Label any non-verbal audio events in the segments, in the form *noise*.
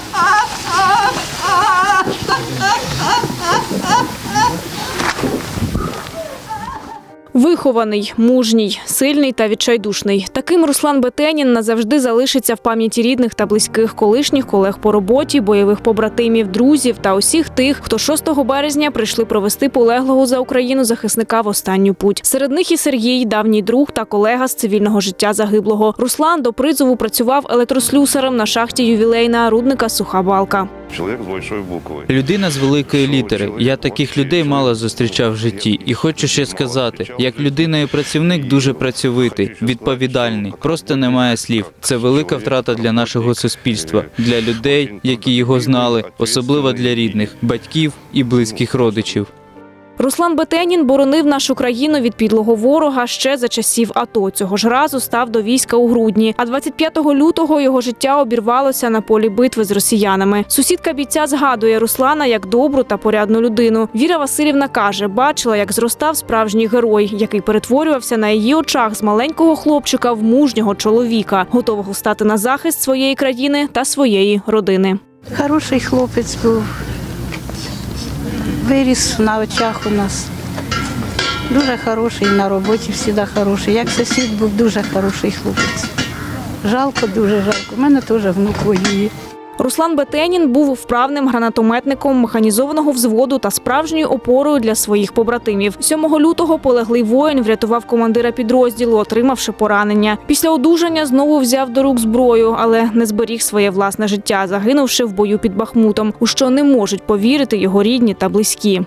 *laughs* ah! Вихований, мужній, сильний та відчайдушний. Таким Руслан Бетенін назавжди залишиться в пам'яті рідних та близьких колишніх колег по роботі, бойових побратимів, друзів та усіх тих, хто 6 березня прийшли провести полеглого за Україну захисника в останню путь. Серед них і Сергій, давній друг та колега з цивільного життя загиблого. Руслан до призову працював електрослюсарем на шахті ювілейна рудника Суха Балка. Чоловік з великої букви. Людина з великої літери. Я таких людей мало зустрічав в житті. І хочу ще сказати, як людина і працівник дуже працьовитий, відповідальний. Просто немає слів. Це велика втрата для нашого суспільства, для людей, які його знали, особливо для рідних, батьків і близьких родичів. Руслан Бетенін боронив нашу країну від підлого ворога ще за часів АТО. Цього ж разу став до війська у грудні. А 25 лютого його життя обірвалося на полі битви з росіянами. Сусідка бійця згадує Руслана як добру та порядну людину. Віра Васильівна каже, бачила, як зростав справжній герой, який перетворювався на її очах з маленького хлопчика в мужнього чоловіка, готового стати на захист своєї країни та своєї родини. Хороший хлопець був. Виріс на очах у нас. Дуже хороший на роботі завжди хороший. Як сусід був дуже хороший хлопець. Жалко, дуже жалко. У мене теж внук воює. Руслан Бетенін був вправним гранатометником механізованого взводу та справжньою опорою для своїх побратимів. 7 лютого полеглий воїн врятував командира підрозділу, отримавши поранення. Після одужання знову взяв до рук зброю, але не зберіг своє власне життя, загинувши в бою під Бахмутом, у що не можуть повірити його рідні та близькі.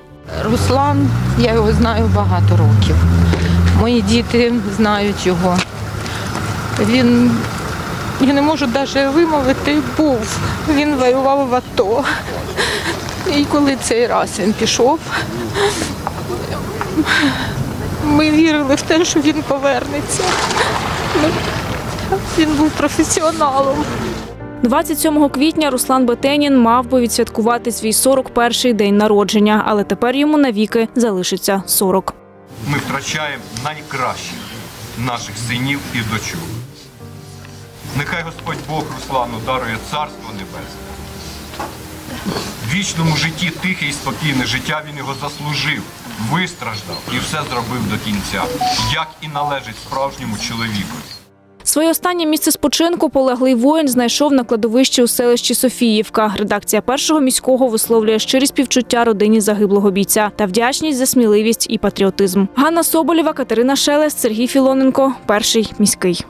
Руслан, я його знаю багато років. Мої діти знають його. Він, я не можу навіть вимовити, був. Він воював в АТО. І коли цей раз він пішов, ми вірили в те, що він повернеться. Він був професіоналом. 27 квітня Руслан Бетенін мав би відсвяткувати свій 41-й день народження, але тепер йому навіки залишиться 40. ми втрачаємо найкращих наших синів і дочок. Нехай Господь Бог Руслану дарує царство небесне. В вічному житті тихе і спокійне життя він його заслужив, вистраждав і все зробив до кінця, як і належить справжньому чоловіку. Своє останнє місце спочинку полеглий воїн знайшов на кладовищі у селищі Софіївка. Редакція першого міського висловлює щирі співчуття родині загиблого бійця та вдячність за сміливість і патріотизм. Ганна Соболєва, Катерина Шелест, Сергій Філоненко, перший міський.